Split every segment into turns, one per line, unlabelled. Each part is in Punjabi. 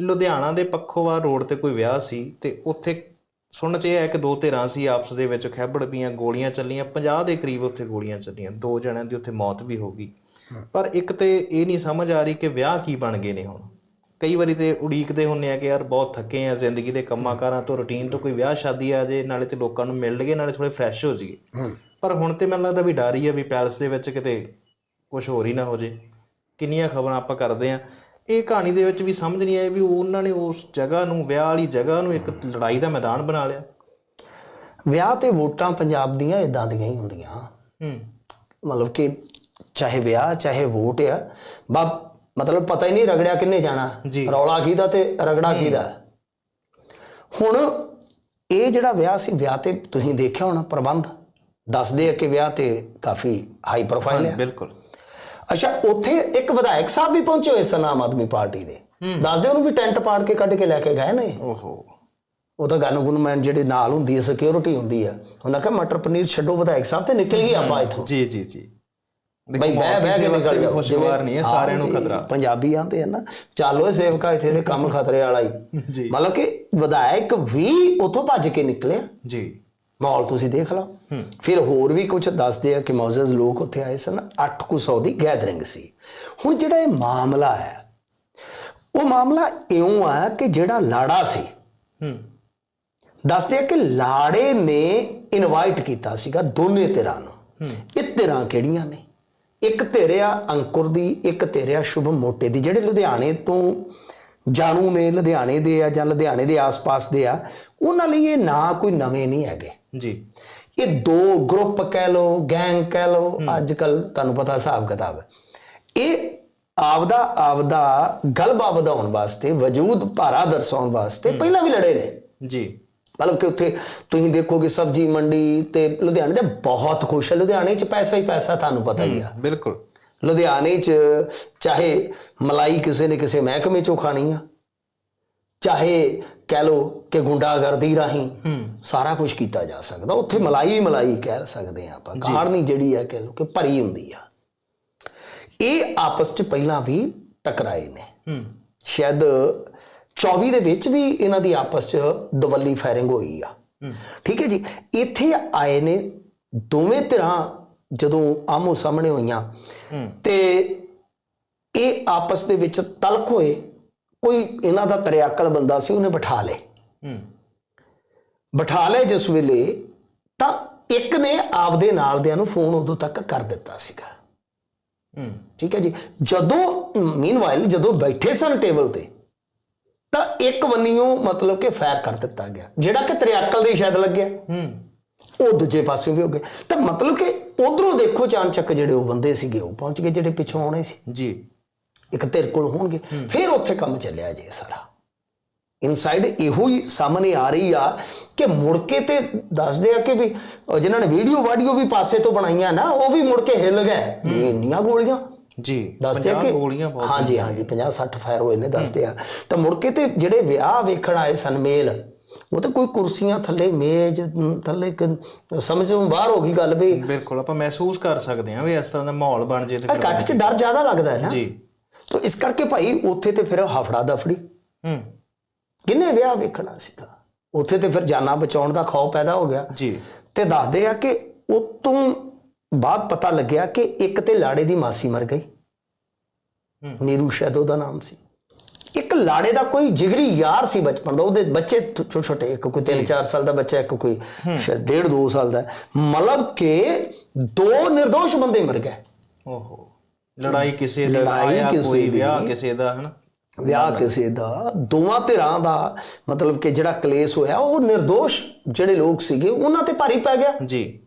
ਲੁਧਿਆਣਾ ਦੇ ਪੱਖੋਵਾ ਰੋਡ ਤੇ ਕੋਈ ਵਿਆਹ ਸੀ ਤੇ ਉੱਥੇ ਸੁਣਨ ਚ ਇਹ ਹੈ ਕਿ ਦੋ ਧਿਰਾਂ ਸੀ ਆਪਸ ਦੇ ਵਿੱਚ ਖੈਬੜ ਪੀਆਂ ਗੋਲੀਆਂ ਚੱਲੀਆਂ 50 ਦੇ ਕਰੀਬ ਉੱਥੇ ਗੋਲੀਆਂ ਚੱਲੀਆਂ ਦੋ ਜਣਿਆਂ ਦੀ ਉੱਥੇ ਮੌਤ ਵੀ ਹੋ ਗਈ। ਪਰ ਇੱਕ ਤੇ ਇਹ ਨਹੀਂ ਸਮਝ ਆ ਰਹੀ ਕਿ ਵਿਆਹ ਕੀ ਬਣ ਗਏ ਨੇ ਹੁਣ। ਕਈ ਵਾਰੀ ਤੇ ਉਡੀਕਦੇ ਹੁੰਨੇ ਆ ਕਿ ਯਾਰ ਬਹੁਤ ਥੱਕੇ ਆ ਜ਼ਿੰਦਗੀ ਦੇ ਕੰਮਾਂ ਕਾਰਾਂ ਤੋਂ ਰੁਟੀਨ ਤੋਂ ਕੋਈ ਵਿਆਹ ਸ਼ਾਦੀ ਆ ਜੇ ਨਾਲੇ ਤੇ ਲੋਕਾਂ ਨੂੰ ਮਿਲ ਲਈਏ ਨਾਲੇ ਥੋੜੇ ਫਰੈਸ਼ ਹੋ ਜਾਈਏ। ਪਰ ਹੁਣ ਤੇ ਮੈਨੂੰ ਲੱਗਦਾ ਵੀ ਡਰ ਹੀ ਆ ਵੀ ਪੈਲਸ ਦੇ ਵਿੱਚ ਕਿਤੇ ਕੁਝ ਹੋਰ ਹੀ ਨਾ ਹੋ ਜੇ। ਕਿੰਨੀਆਂ ਖਬਰਾਂ ਆਪਾਂ ਕਰਦੇ ਆ। ਇਹ ਕਹਾਣੀ ਦੇ ਵਿੱਚ ਵੀ ਸਮਝ ਨਹੀਂ ਆਈ ਵੀ ਉਹਨਾਂ ਨੇ ਉਸ ਜਗ੍ਹਾ ਨੂੰ ਵਿਆਹ ਵਾਲੀ ਜਗ੍ਹਾ ਨੂੰ ਇੱਕ ਲੜਾਈ ਦਾ ਮੈਦਾਨ ਬਣਾ ਲਿਆ।
ਵਿਆਹ ਤੇ ਵੋਟਾਂ ਪੰਜਾਬ ਦੀਆਂ ਇਦਾਂ ਦੀਆਂ ਹੀ ਹੁੰਦੀਆਂ।
ਹੂੰ।
ਮਤਲਬ ਕਿ ਚਾਹੇ ਵਿਆਹ ਚਾਹੇ ਵੋਟ ਆ ਬਾ ਮਤਲਬ ਪਤਾ ਹੀ ਨਹੀਂ ਰਗੜਿਆ ਕਿੰਨੇ ਜਾਣਾ। ਰੌਲਾ ਕਿਹਦਾ ਤੇ ਰਗੜਾ ਕਿਹਦਾ। ਹੁਣ ਇਹ ਜਿਹੜਾ ਵਿਆਹ ਸੀ ਵਿਆਹ ਤੇ ਤੁਸੀਂ ਦੇਖਿਆ ਹੋਣਾ ਪ੍ਰਬੰਧ? ਦੱਸਦੇ ਆ ਕਿ ਵਿਆਹ ਤੇ ਕਾਫੀ ਹਾਈ ਪ੍ਰੋਫਾਈਲ ਹੈ
ਬਿਲਕੁਲ।
ਅੱਛਾ ਉੱਥੇ ਇੱਕ ਵਿਧਾਇਕ ਸਾਹਿਬ ਵੀ ਪਹੁੰਚੇ ਹੋਏ ਸਨ ਆਮ ਆਦਮੀ ਪਾਰਟੀ ਦੇ। ਦੱਸਦੇ ਉਹਨੂੰ ਵੀ ਟੈਂਟ ਪਾੜ ਕੇ ਕੱਢ ਕੇ ਲੈ ਕੇ ਗਏ ਨੇ।
ਓਹੋ।
ਉਹ ਤਾਂ ਗਨ ਗੁਨਮੈਨ ਜਿਹੜੇ ਨਾਲ ਹੁੰਦੀ ਹੈ ਸਿਕਿਉਰਿਟੀ ਹੁੰਦੀ ਹੈ। ਉਹਨਾਂ ਕਹਾ ਮਟਰ ਪਨੀਰ ਛੱਡੋ ਵਿਧਾਇਕ ਸਾਹਿਬ ਤੇ ਨਿਕਲ ਗਏ ਆਪਾਂ ਇੱਥੋਂ।
ਜੀ ਜੀ ਜੀ।
ਬਈ ਬਹਿ ਬਹਿ ਕੇ ਨਿਕਲ ਜਾਓ
ਖੁਸ਼ਗਵਾਰ ਨਹੀਂ ਹੈ ਸਾਰਿਆਂ ਨੂੰ ਖਤਰਾ।
ਪੰਜਾਬੀ ਆਂਦੇ ਆ ਨਾ। ਚੱਲ ਸੇਵਕਾ ਇੱਥੇ ਦੇ ਕੰਮ ਖਤਰੇ ਵਾਲਾ ਹੀ।
ਜੀ।
ਮਤਲਬ ਕਿ ਵਿਧਾਇਕ ਵੀ ਉਥੋਂ ਭੱਜ ਕੇ ਨਿਕਲਿਆ।
ਜੀ।
ਮਾਹੌਲ ਤੁਸੀਂ ਦੇਖ ਲਓ। ਫਿਰ ਹੋਰ ਵੀ ਕੁਝ ਦੱਸਦੇ ਆ ਕਿ ਮੌਜਜ਼ ਲੋਕ ਉੱਥੇ ਆਏ ਸਨ। 800 ਦੀ ਗੈਦਰਿੰਗ ਸੀ। ਹੁਣ ਜਿਹੜਾ ਇਹ ਮਾਮਲਾ ਹੈ ਉਹ ਮਾਮਲਾ ਇਉਂ ਆ ਕਿ ਜਿਹੜਾ ਲਾੜਾ ਸੀ
ਹੂੰ।
ਦੱਸਦੇ ਆ ਕਿ ਲਾੜੇ ਨੇ ਇਨਵਾਈਟ ਕੀਤਾ ਸੀਗਾ ਦੋਨੇ ਧਿਰਾਂ ਨੂੰ। ਇਹ ਧਿਰਾਂ ਕਿਹੜੀਆਂ ਨੇ? ਇੱਕ ਧਿਰਿਆ ਅੰਕੁਰ ਦੀ ਇੱਕ ਧਿਰਿਆ ਸ਼ੁਭਮ ਮੋਟੇ ਦੀ। ਜਿਹੜੇ ਲੁਧਿਆਣੇ ਤੋਂ ਜਾਣੂ ਨੇ ਲੁਧਿਆਣੇ ਦੇ ਆ ਜਾਂ ਲੁਧਿਆਣੇ ਦੇ ਆਸ-ਪਾਸ ਦੇ ਆ ਉਹਨਾਂ ਲਈ ਇਹ ਨਾਂ ਕੋਈ ਨਵੇਂ ਨਹੀਂ ਹੈਗੇ।
ਜੀ।
ਇਹ ਦੋ ਗਰੁੱਪ ਕਹਿ ਲੋ ਗੈਂਗ ਕਹਿ ਲੋ ਅੱਜ ਕੱਲ ਤੁਹਾਨੂੰ ਪਤਾ ਹਿਸਾਬ ਕਿਤਾਬ ਹੈ। ਇਹ ਆਪਦਾ ਆਪਦਾ ਗਲਬਾ ਵਧਾਉਣ ਵਾਸਤੇ ਵਜੂਦ ਭਾਰਾ ਦਰਸਾਉਣ ਵਾਸਤੇ ਪਹਿਲਾਂ ਵੀ ਲੜੇ ਨੇ।
ਜੀ।
ਮਤਲਬ ਕਿ ਉੱਥੇ ਤੁਸੀਂ ਦੇਖੋਗੇ ਸਬਜੀ ਮੰਡੀ ਤੇ ਲੁਧਿਆਣੇ ਦੇ ਬਹੁਤ ਖੁਸ਼ ਹੈ। ਲੁਧਿਆਣੇ 'ਚ ਪੈਸਾ ਹੀ ਪੈਸਾ ਤੁਹਾਨੂੰ ਪਤਾ ਹੀ ਆ।
ਬਿਲਕੁਲ।
ਲੁਧਿਆਣੇ 'ਚ ਚਾਹੇ ਮਲਾਈ ਕਿਸੇ ਨੇ ਕਿਸੇ ਮਹਿਕਮੇ 'ਚੋਂ ਖਾਣੀ ਆ ਚਾਹੇ ਕਹਿ ਲੋ ਕਿ ਗੁੰਡਾਗਰਦੀ ਰਾਹੀਂ ਸਾਰਾ ਕੁਝ ਕੀਤਾ ਜਾ ਸਕਦਾ। ਉੱਥੇ ਮਲਾਈ ਹੀ ਮਲਾਈ ਕਹਿ ਸਕਦੇ ਆ ਆਪਾਂ। ਕਾਰਨੀ ਜਿਹੜੀ ਆ ਕਹਿ ਲੋ ਕਿ ਭਰੀ ਹੁੰਦੀ ਆ। ਇਹ ਆਪਸ 'ਚ ਪਹਿਲਾਂ ਵੀ ਟਕਰਾਏ ਨੇ। ਸ਼ਾਇਦ 24 ਦੇ ਵਿੱਚ ਵੀ ਇਹਨਾਂ ਦੀ ਆਪਸ 'ਚ ਦਵੱਲੀ ਫਾਇਰਿੰਗ ਹੋਈ ਆ। ਠੀਕ ਹੈ ਜੀ? ਇੱਥੇ ਆਏ ਨੇ ਦੋਵੇਂ ਧਿਰਾਂ ਜਦੋਂ ਆਮੋ ਸਾਹਮਣੇ ਹੋਈਆਂ ਤੇ ਇਹ ਆਪਸ ਦੇ ਵਿੱਚ ਤਲਕ ਹੋਏ। ਕੋਈ ਇਹਨਾਂ ਦਾ ਤਰਿਆਕਲ ਬੰਦਾ ਸੀ ਉਹਨੇ ਬਿਠਾ ਲਏ। ਬਿਠਾ ਲਏ ਜਿਸ ਵੇਲੇ ਤਾਂ ਇੱਕ ਨੇ ਆਪਦੇ ਨਾਲ ਦਿਆਂ ਨੂੰ ਫੋਨ ਉਦੋਂ ਤੱਕ ਕਰ ਦਿੱਤਾ ਸੀਗਾ।
ਹੂੰ।
ਠੀਕ ਹੈ ਜੀ। ਜਦੋਂ ਮੀਨਵਾਈਲ ਜਦੋਂ ਬੈਠੇ ਸਨ ਟੇਬਲ ਤੇ ਤਾਂ ਇੱਕ ਬੰਨਿਓ ਮਤਲਬ ਕਿ ਫਾਇਰ ਕਰ ਦਿੱਤਾ ਗਿਆ। ਜਿਹੜਾ ਕਿ ਤਰਿਆਕਲ ਦੇ ਸ਼ਾਇਦ ਲੱਗਿਆ।
ਹੂੰ।
ਉਹ ਦੂਜੇ ਪਾਸੇ ਵੀ ਹੋ ਗਏ। ਤਾਂ ਮਤਲਬ ਕਿ ਉਧਰੋਂ ਦੇਖੋ ਚਾਨਚੱਕ ਜਿਹੜੇ ਉਹ ਬੰਦੇ ਸੀਗੇ ਉਹ ਪਹੁੰਚ ਗਏ ਜਿਹੜੇ ਪਿੱਛੋਂ ਆਉਣੇ ਸੀ।
ਜੀ।
ਇੱਕ ਧਿਰ ਕੋਲ ਹੋਣਗੇ। ਫਿਰ ਉੱਥੇ ਕੰਮ ਚੱਲਿਆ ਜੇ ਸਾਰਾ। ਇਨਸਾਈਡ ਇਹੋ ਹੀ ਸਾਹਮਣੇ ਆ ਰਹੀ ਆ ਕਿ ਮੁੜ ਕੇ ਤੇ ਦੱਸਦੇ ਆ ਕਿ ਵੀ ਜਿਨ੍ਹਾਂ ਨੇ ਵੀਡੀਓ ਵਾਡੀਓ ਵੀ ਪਾਸੇ ਤੋਂ ਬਣਾਈਆਂ ਨਾ ਉਹ ਵੀ ਮੁੜ ਕੇ ਹਿੱਲ ਗਏ। ਵੀ ਇੰਨੀਆਂ ਗੋਲੀਆਂ?
ਜੀ
ਦੱਸਦੇ ਆ
50
ਕਿ
ਗੋਲੀਆਂ ਬਹੁਤ
ਹਾਂਜੀ ਹਾਂਜੀ 50 60 ਫਾਇਰ ਹੋਏ ਨੇ ਦੱਸਦੇ ਆ। ਤਾਂ ਮੁੜ ਕੇ ਤੇ ਜਿਹੜੇ ਵਿਆਹ ਵੇਖਣ ਆਏ ਸਨ ਮੇਲ ਉਹ ਤਾਂ ਕੋਈ ਕੁਰਸੀਆਂ ਥੱਲੇ ਮੇਜ਼ ਥੱਲੇ ਸਮਝ ਤੋਂ ਬਾਹਰ ਹੋ ਗਈ ਗੱਲ ਵੀ।
ਬਿਲਕੁਲ ਆਪਾਂ ਮਹਿਸੂਸ ਕਰ ਸਕਦੇ ਹਾਂ ਵੀ ਇਸ ਤਰ੍ਹਾਂ ਦਾ ਮਾਹੌਲ ਬਣ ਜੇ ਤੇ
ਕੱਟ 'ਚ ਡਰ ਜ਼ਿਆਦਾ ਲੱਗਦਾ ਹੈ ਨਾ।
ਜੀ।
ਤਾਂ ਇਸ ਕਰਕੇ ਭਾਈ ਉੱਥੇ ਤੇ ਫਿਰ ਹਫੜਾ ਦਫੜੀ।
ਹੂੰ।
ਵਿਆਹ ਵੇਖਣਾ ਸੀਗਾ। ਉੱਥੇ ਤੇ ਫਿਰ ਜਾਨਾਂ ਬਚਾਉਣ ਦਾ ਖੌਫ ਪੈਦਾ ਹੋ ਗਿਆ।
ਜੀ।
ਤੇ ਦੱਸਦੇ ਆ ਕਿ ਉਹ ਤੋਂ ਬਾਅਦ ਪਤਾ ਲੱਗਿਆ ਕਿ ਇੱਕ ਤੇ ਲਾੜੇ ਦੀ ਮਾਸੀ ਮਰ ਗਈ। ਨੀਰੂ ਸ਼ਾਇਦ ਉਹਦਾ ਨਾਮ ਸੀ। ਇੱਕ ਲਾੜੇ ਦਾ ਕੋਈ ਜਿਗਰੀ ਯਾਰ ਸੀ ਬਚਪਨ ਦਾ। ਉਹਦੇ ਬੱਚੇ ਛੋਟੇ ਛੋਟੇ ਇੱਕ ਕੋਈ 3-4 ਸਾਲ ਦਾ ਬੱਚਾ ਇੱਕ ਕੋਈ ਸ਼ਾਇਦ 1.5-2 ਸਾਲ ਦਾ। ਮਤਲਬ ਕਿ ਦੋ ਨਿਰਦੋਸ਼ ਬੰਦੇ ਮਰ ਗਏ।
ਓਹੋ। ਲੜਾਈ ਕਿਸੇ ਦੀ ਆਇਆ ਕੋਈ। ਵਿਆਹ ਕਿਸੇ ਦਾ ਹਨਾ?
ਵਿਆਹ ਕਿਸੇ ਦਾ ਦੋਵਾਂ ਧਿਰਾਂ ਦਾ ਮਤਲਬ ਕਿ ਜਿਹੜਾ ਕਲੇਸ਼ ਹੋਇਆ ਉਹ ਨਿਰਦੋਸ਼ ਜਿਹੜੇ ਲੋਕ ਸੀਗੇ ਉਹਨਾਂ ਤੇ ਭਾਰੀ ਪੈ ਗਿਆ।
ਜੀ।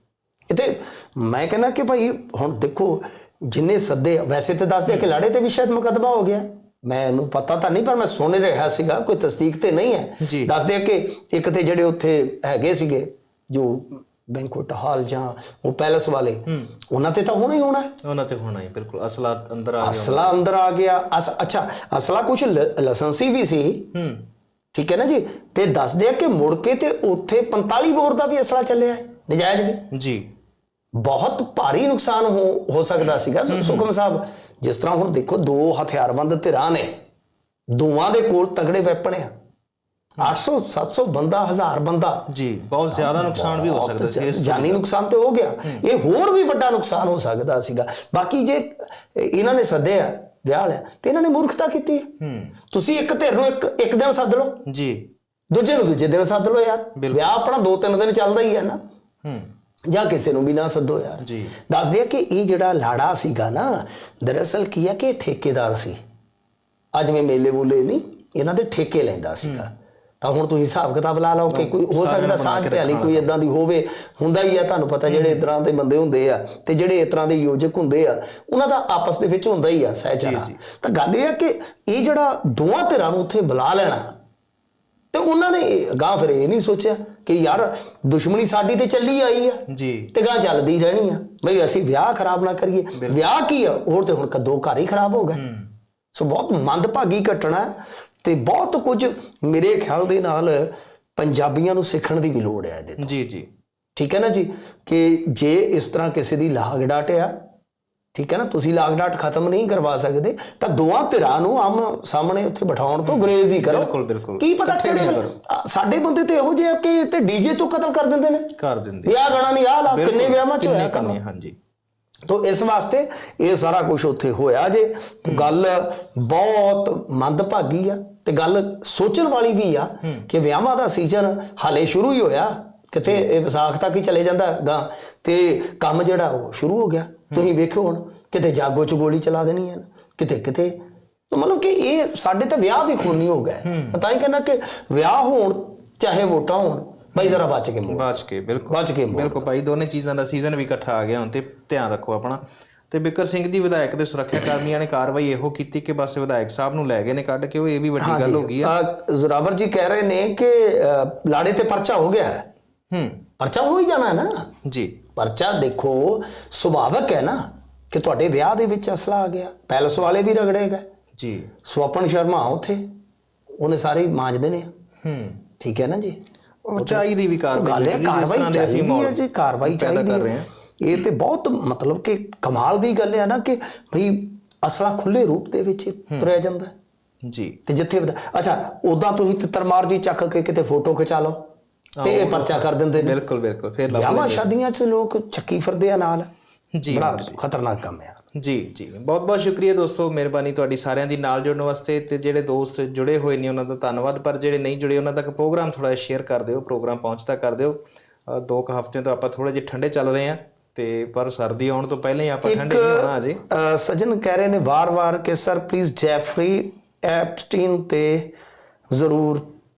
ਇਹ ਤੇ ਮੈਂ ਕਹਿੰਦਾ ਕਿ ਭਾਈ ਹੁਣ ਦੇਖੋ ਜਿੰਨੇ ਸੱਦੇ ਵੈਸੇ ਤੇ ਦੱਸਦੇ ਕਿ ਲਾੜੇ ਤੇ ਵੀ ਸ਼ਾਇਦ ਮੁਕੱਦਮਾ ਹੋ ਗਿਆ। ਮੈਨੂੰ ਪਤਾ ਤਾਂ ਨਹੀਂ ਪਰ ਮੈਂ ਸੁਣ ਰਿਹਾ ਸੀਗਾ ਕੋਈ ਤਸਦੀਕ ਤੇ ਨਹੀਂ ਹੈ। ਦੱਸਦੇ ਕਿ ਇੱਕ ਤੇ ਜਿਹੜੇ ਉੱਥੇ ਹੈਗੇ ਸੀਗੇ ਜੋ ਬੈਂਕੁਇਟ ਹਾਲ ਜਾਂ ਉਹ ਪੈਲਸ ਵਾਲੇ ਉਹਨਾਂ ਤੇ ਤਾਂ ਹੋਣਾ ਹੀ ਹੋਣਾ ਹੈ।
ਉਹਨਾਂ ਤੇ ਹੋਣਾ ਹੀ ਬਿਲਕੁਲ। ਅਸਲਾ ਅੰਦਰ ਆ ਗਿਆ।
ਅਸਲਾ ਅੰਦਰ ਆ ਗਿਆ। ਅਸ ਅੱਛਾ ਅਸਲਾ ਕੁਝ ਲਾਇਸੈਂਸੀ ਵੀ ਸੀ।
ਹੂੰ।
ਠੀਕ ਹੈ ਨਾ ਜੀ? ਤੇ ਦੱਸਦੇ ਆ ਕਿ ਮੁੜ ਕੇ ਤੇ ਉੱਥੇ 45 ਬੋਰ ਦਾ ਵੀ ਅਸਲਾ ਚੱਲਿਆ ਨਜਾਇਜ਼ ਵੀ।
ਜੀ।
ਬਹੁਤ ਭਾਰੀ ਨੁਕਸਾਨ ਹੋ ਹੋ ਸਕਦਾ ਸੀਗਾ ਸੁਖਮ ਸਾਹਿਬ। ਜਿਸ ਤਰ੍ਹਾਂ ਹੁਣ ਦੇਖੋ ਦੋ ਹਥਿਆਰਬੰਦ ਧਿਰਾਂ ਨੇ। ਦੋਵਾਂ ਦੇ ਕੋਲ ਤਗੜੇ ਵੈਪਨ ਆ। 800 700 ਬੰਦਾ 1000 ਬੰਦਾ
ਜੀ ਬਹੁਤ ਜ਼ਿਆਦਾ ਨੁਕਸਾਨ ਵੀ ਹੋ ਸਕਦਾ ਸੀ ਇਸ
ਜਾਨੀ ਨੁਕਸਾਨ ਤੇ ਹੋ ਗਿਆ ਇਹ ਹੋਰ ਵੀ ਵੱਡਾ ਨੁਕਸਾਨ ਹੋ ਸਕਦਾ ਸੀਗਾ ਬਾਕੀ ਜੇ ਇਹਨਾਂ ਨੇ ਸੱਦਿਆ ਵਿਆਹ ਲਿਆ ਤੇ ਇਹਨਾਂ ਨੇ ਮੂਰਖਤਾ ਕੀਤੀ ਹੈ।
ਹੂੰ
ਤੁਸੀਂ ਇੱਕ ਧਿਰ ਨੂੰ ਇੱਕ ਇੱਕ ਦਿਨ ਸੱਦ ਲਓ
ਜੀ
ਦੂਜੇ ਨੂੰ ਦੂਜੇ ਦਿਨ ਸੱਦ ਲਓ ਯਾਰ ਵਿਆਹ ਆਪਣਾ ਦੋ ਤਿੰਨ ਦਿਨ ਚੱਲਦਾ ਹੀ ਹੈ ਨਾ
ਹੂੰ
ਜਾਂ ਕਿਸੇ ਨੂੰ ਵੀ ਨਾ ਸੱਦੋ ਯਾਰ
ਜੀ
ਦੱਸਦੇ ਆ ਕਿ ਇਹ ਜਿਹੜਾ ਲਾੜਾ ਸੀਗਾ ਨਾ ਦਰਅਸਲ ਕੀ ਆ ਕਿ ਠੇਕੇਦਾਰ ਸੀ ਅੱਜ ਜਿਵੇਂ ਮੇਲੇ ਮੂਲੇ ਨਹੀਂ ਇਹਨਾਂ ਦੇ ਠੇਕੇ ਲੈਂਦਾ ਸੀਗਾ ਤਾਂ ਹੁਣ ਤੁਸੀਂ ਹਿਸਾਬ ਕਿਤਾਬ ਲਾ ਲਓ ਕਿ ਕੋਈ ਹੋ ਸਕਦਾ ਸਾਂਝ ਭਿਆਲੀ ਕੋਈ ਇਦਾਂ ਦੀ ਹੋਵੇ ਹੁੰਦਾ ਹੀ ਆ ਤੁਹਾਨੂੰ ਪਤਾ ਜਿਹੜੇ ਇਸ ਤਰ੍ਹਾਂ ਦੇ ਬੰਦੇ ਹੁੰਦੇ ਆ ਤੇ ਜਿਹੜੇ ਇਸ ਤਰ੍ਹਾਂ ਦੇ ਯੋਜਕ ਹੁੰਦੇ ਆ ਉਹਨਾਂ ਦਾ ਆਪਸ ਦੇ ਵਿੱਚ ਹੁੰਦਾ ਹੀ ਆ ਸਹਿਚਾਰਾ ਤਾਂ ਗੱਲ ਇਹ ਆ ਕਿ ਇਹ ਜਿਹੜਾ ਦੋਵਾਂ ਧਿਰਾਂ ਨੂੰ ਉੱਥੇ ਬੁਲਾ ਲੈਣਾ ਤੇ ਉਹਨਾਂ ਨੇ ਗਾਂ ਫਿਰ ਇਹ ਨਹੀਂ ਸੋਚਿਆ ਕਿ ਯਾਰ ਦੁਸ਼ਮਣੀ ਸਾਡੀ ਤੇ ਚੱਲੀ ਆਈ ਆ
ਜੀ।
ਤੇ ਗਾਂ ਚੱਲਦੀ ਰਹਿਣੀ ਆ। ਬਈ ਅਸੀਂ ਵਿਆਹ ਖਰਾਬ ਨਾ ਕਰੀਏ। ਵਿਆਹ ਕੀ ਆ? ਹੋਰ ਤੇ ਹੁਣ ਕਦੋਂ ਘਰ ਹੀ ਖਰਾਬ ਹੋ ਗਏ। ਸੋ ਬਹੁਤ ਮੰਦਭਾਗੀ ਘਟਨਾ। ਹੈ ਤੇ ਬਹੁਤ ਕੁਝ ਮੇਰੇ ਖਿਆਲ ਦੇ ਨਾਲ ਪੰਜਾਬੀਆਂ ਨੂੰ ਸਿੱਖਣ ਦੀ ਵੀ ਲੋੜ ਹੈ ਇਹਦੇ ਤੋਂ।
ਜੀ ਜੀ।
ਠੀਕ ਹੈ ਨਾ ਜੀ? ਕਿ ਜੇ ਇਸ ਤਰ੍ਹਾਂ ਕਿਸੇ ਦੀ ਲਾਗ ਡਾਟ ਆ ਠੀਕ ਹੈ ਨਾ? ਤੁਸੀਂ ਲਾਗ ਡਾਟ ਖਤਮ ਨਹੀਂ ਕਰਵਾ ਸਕਦੇ ਤਾਂ ਦੋਵਾਂ ਧਿਰਾਂ ਨੂੰ ਆਮ ਸਾਹਮਣੇ ਉੱਥੇ ਬਿਠਾਉਣ ਤੋਂ ਗੁਰੇਜ਼ ਹੀ ਕਰੋ।
ਬਿਲਕੁਲ, ਬਿਲਕੁਲ।
ਕੀ ਪਤਾ ਕਿਹੜੇ ਸਾਡੇ ਬੰਦੇ ਤੇ ਇਹੋ ਜਿਹੇ ਆ ਕਿ ਤੇ ਡੀਜੇ ਤੋਂ ਕਤਲ ਕਰ ਦਿੰਦੇ ਨੇ।
ਕਰ ਦਿੰਦੇ।
ਵਿਆਹ ਗਾਣਾ ਨਹੀਂ ਆ ਲਾ ਕਿੰਨੇ ਵਿਆਹਾਂ ਚ ਹੋਇਆ ਕੰਮ?
ਹਾਂਜੀ।
ਤੋ ਇਸ ਵਾਸਤੇ ਇਹ ਸਾਰਾ ਕੁਝ ਉੱਥੇ ਹੋਇਆ ਜੇ। ਗੱਲ ਬਹੁਤ ਮੰਦਭਾਗੀ ਆ। ਤੇ ਗੱਲ ਸੋਚਣ ਵਾਲੀ ਵੀ ਆ ਕਿ ਵਿਆਹਾਂ ਦਾ ਸੀਜ਼ਨ ਹਾਲੇ ਸ਼ੁਰੂ ਹੀ ਹੋਇਆ ਕਿਤੇ ਇਹ ਵਿਸਾਖ ਤੱਕ ਹੀ ਚਲੇ ਜਾਂਦਾ ਗਾ। ਤੇ ਕੰਮ ਜਿਹੜਾ ਉਹ ਸ਼ੁਰੂ ਹੋ ਗਿਆ। ਤੁਸੀਂ ਵੇਖੋ ਹੁਣ ਕਿਤੇ ਜਾਗੋ ਚ ਗੋਲੀ ਚਲਾ ਦੇਣੀ ਹੈ ਕਿਤੇ ਕਿਤੇ। ਤਾਂ ਮਤਲਬ ਕਿ ਇਹ ਸਾਡੇ ਤਾਂ ਵਿਆਹ ਵੀ ਖੂਨੀ ਹੋ ਗਏ ਤਾਂ ਹੀ ਕਹਿੰਦਾ ਕਿ ਵਿਆਹ ਹੋਣ ਚਾਹੇ ਵੋਟਾਂ ਹੋਣ ਬਈ ਜ਼ਰਾ ਬਚ ਕੇ ਮੋੜ।
ਬਚ ਕੇ ਬਿਲਕੁਲ।
ਬਚ ਕੇ ਮੋੜ।
ਬਿਲਕੁਲ ਭਾਈ ਦੋਨੇ ਚੀਜ਼ਾਂ ਦਾ ਸੀਜ਼ਨ ਵੀ ਇਕੱਠਾ ਆ ਗਿਆ। ਹੁਣ ਤੇ ਧਿਆਨ ਰੱਖੋ ਆਪਣਾ। ਤੇ ਬਿਕਰ ਸਿੰਘ ਦੀ ਵਿਧਾਇਕ ਦੇ ਸੁਰੱਖਿਆ ਕਰਮੀਆਂ ਨੇ ਕਾਰਵਾਈ ਇਹੋ ਕੀਤੀ ਕਿ ਬਸ ਵਿਧਾਇਕ ਸਾਹਿਬ ਨੂੰ ਲੈ ਗਏ ਨੇ ਕੱਢ ਕੇ ਉਹ ਇਹ ਵੀ ਵੱਡੀ ਗੱਲ ਹੋ ਗਈ ਆ
ਅਹ ਜ਼ੋਰਾਵਰ ਜੀ ਕਹਿ ਰਹੇ ਨੇ ਕਿ ਲਾੜੇ ਤੇ ਪਰਚਾ ਹੋ ਗਿਆ ਹੈ।
ਹੂੰ।
ਪਰਚਾ ਹੋ ਹੀ ਜਾਣਾ ਹੈ ਨਾ?
ਜੀ।
ਪਰਚਾ ਦੇਖੋ ਸੁਭਾਵਕ ਹੈ ਨਾ ਕਿ ਤੁਹਾਡੇ ਵਿਆਹ ਦੇ ਵਿੱਚ ਅਸਲਾ ਆ ਗਿਆ। ਪੈਲਸ ਵਾਲੇ ਵੀ ਰਗੜੇ ਗਏ।
ਜੀ।
ਸਵਪਨ ਸ਼ਰਮਾ ਉੱਥੇ ਉਹਨੇ ਸਾਰੇ ਹੀ ਮਾਂਜਦੇ ਨੇ।
ਹੂੰ।
ਠੀਕ ਹੈ ਨਾ ਜੀ?
ਉਹ ਚਾਹੀਦੀ ਵੀ ਕਾਰਵਾਈ
ਗੱਲ ਹੈ ਕਾਰਵਾਈ
ਦੇ
ਚਾਹੀਦੀ ਹੈ ਜੀ ਕਾਰਵਾਈ ਚਾਹੀਦੀ
ਕਰ ਰਹੇ
ਹੈ।
ਹਾਂ।
ਇਹ ਤੇ ਬਹੁਤ ਮਤਲਬ ਕਿ ਕਮਾਲ ਦੀ ਗੱਲ ਹੈ ਨਾ ਕਿ ਭਈ ਅਸਲਾ ਖੁੱਲੇ ਰੂਪ ਦੇ ਵਿੱਚ ਤੁਰਿਆ ਜਾਂਦਾ।
ਜੀ।
ਤੇ ਜਿੱਥੇ ਅੱਛਾ ਉਦਾਂ ਤੁਸੀਂ ਤਿੱਤਰਮਾਰ ਜੀ ਚੱਕ ਕੇ ਕਿਤੇ ਫੋਟੋ ਖਿਚਾ ਲਓ ਤੇ ਇਹ ਪਰਚਾ ਕਰ ਦਿੰਦੇ ਨੇ।
ਬਿਲਕੁਲ ਬਿਲਕੁਲ ਫਿਰ ਲੱਭ
ਵਿਆਹਾਂ ਸ਼ਾਦੀਆਂ 'ਚ ਲੋਕ ਚੱਕੀ ਫਿਰਦੇ ਆ ਨਾਲ।
ਜੀ
ਬੜਾ ਖਤਰਨਾਕ ਕੰਮ ਹੈ
ਜੀ ਜੀ। ਬਹੁਤ ਬਹੁਤ ਸ਼ੁਕਰੀਆ ਦੋਸਤੋ ਮਿਹਰਬਾਨੀ ਤੁਹਾਡੀ ਸਾਰਿਆਂ ਦੀ ਨਾਲ ਜੁੜਨ ਵਾਸਤੇ ਤੇ ਜਿਹੜੇ ਦੋਸਤ ਜੁੜੇ ਹੋਏ ਨੇ ਉਹਨਾਂ ਦਾ ਧੰਨਵਾਦ ਪਰ ਜਿਹੜੇ ਨਹੀਂ ਜੁੜੇ ਉਹਨਾਂ ਤੱਕ ਪ੍ਰੋਗਰਾਮ ਥੋੜਾ ਸ਼ੇਅਰ ਕਰ ਦਿਓ ਪ੍ਰੋਗਰਾਮ ਪਹੁੰਚਦਾ ਕਰ ਦਿਓ। ਦੋ ਕੁ ਹਫ਼ਤਿਆਂ ਤੋਂ ਆਪਾਂ ਥੋੜੇ ਜਿਹੇ ਠੰਡੇ ਚੱਲ ਰਹੇ ਹਾਂ। ਤੇ ਪਰ ਸਰਦੀ ਆਉਣ ਤੋਂ ਪਹਿਲਾਂ ਹੀ ਆਪਾਂ ਠੰਡੇ ਨਹੀਂ ਹੋਣਾ ਅਜੇ
ਸੱਜਣ ਕਹਿ ਰਹੇ ਨੇ ਵਾਰ-ਵਾਰ ਕਿ ਸਰ ਪਲੀਜ਼ ਜੈਫਰੀ ਐਪਸਟੀਨ ਤੇ ਜ਼ਰੂਰ